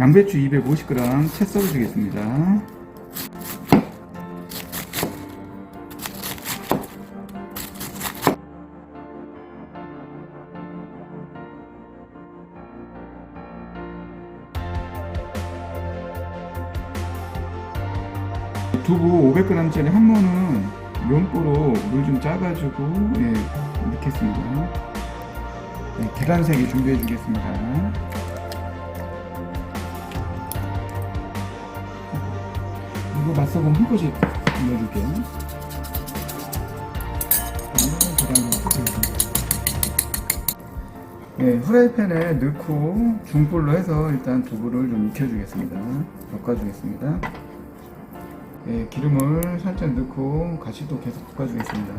양배추 250g 채 썰어주겠습니다. 두부 500g짜리 한 모는 면보로 물 좀 짜가지고 예, 넣겠습니다. 네, 계란색이 준비해 주겠습니다. 이거 맛소금 한 꼬집 넣어줄게요. 그리고. 네, 후라이팬에 넣고 중불로 해서 일단 두부를 좀 익혀주겠습니다. 볶아주겠습니다. 네, 기름을 살짝 넣고 또 계속 볶아주겠습니다.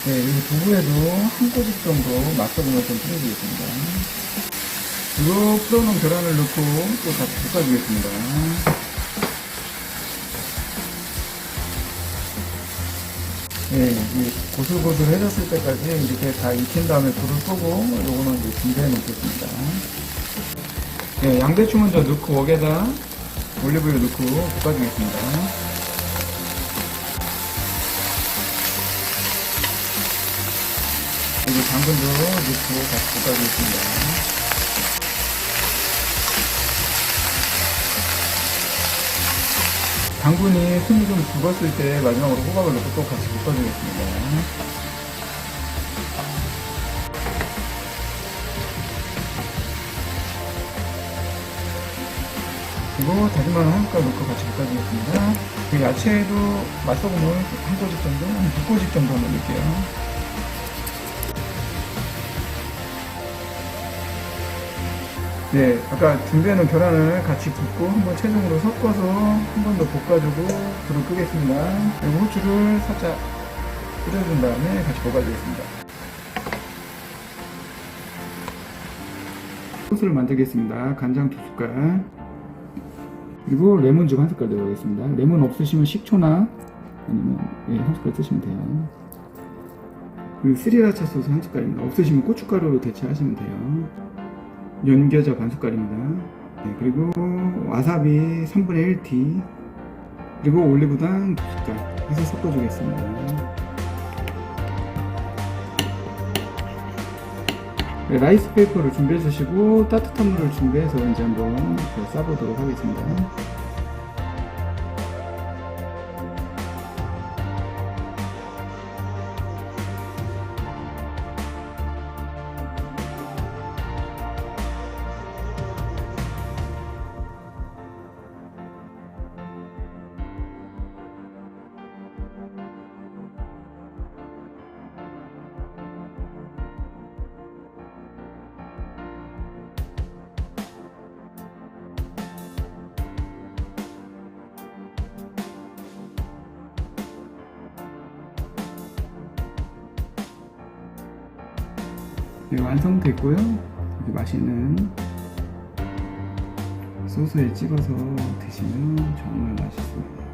네, 이 두부에도 한 꼬집 정도 맛소금을 좀 뿌려주겠습니다. 그리고 풀어놓은 계란을 넣고 또 같이 볶아주겠습니다. 네, 이 고슬고슬해졌을 때까지 이렇게 다 익힌 다음에 불을 끄고 요거는 이제 준비해 놓겠습니다. 네, 양배추 먼저 넣고 웍에다 올리브유 넣고 볶아주겠습니다. 그리고 당근도 넣고 같이 볶아주겠습니다. 당근이 숨이 좀 죽었을 때 마지막으로 호박을 넣고 또 같이 볶아주겠습니다. 그리고 다진 마늘 한 숟갈 넣고 같이 볶아주겠습니다. 그 야채에도 맛소금을 한 꼬집 정도, 한 두 꼬집 정도 한번 넣을게요. 네, 아까 준비해놓은 계란을 같이 붓고 한번 최종으로 섞어서 한 번 더 볶아주고 불을 끄겠습니다. 그리고 후추를 살짝 뿌려준 다음에 같이 볶아주겠습니다. 소스를 만들겠습니다. 간장 두 숟갈. 그리고 레몬즙 한 숟갈 넣어야겠습니다. 레몬 없으시면 식초나 아니면 예, 한 숟갈 쓰시면 돼요. 그리고 스리라차 소스 한 숟갈입니다. 없으시면 고춧가루로 대체하시면 돼요. 연겨자 반 숟갈입니다. 네, 그리고 와사비 3분의 1티 그리고 올리브당 두 숟갈 해서 섞어주겠습니다. 네, 라이스 페이퍼를 준비해 주시고 따뜻한 물을 준비해서 이제 한번 싸보도록 하겠습니다. 네, 완성됐고요. 이렇게 맛있는 소스에 찍어서 드시면 정말 맛있어요.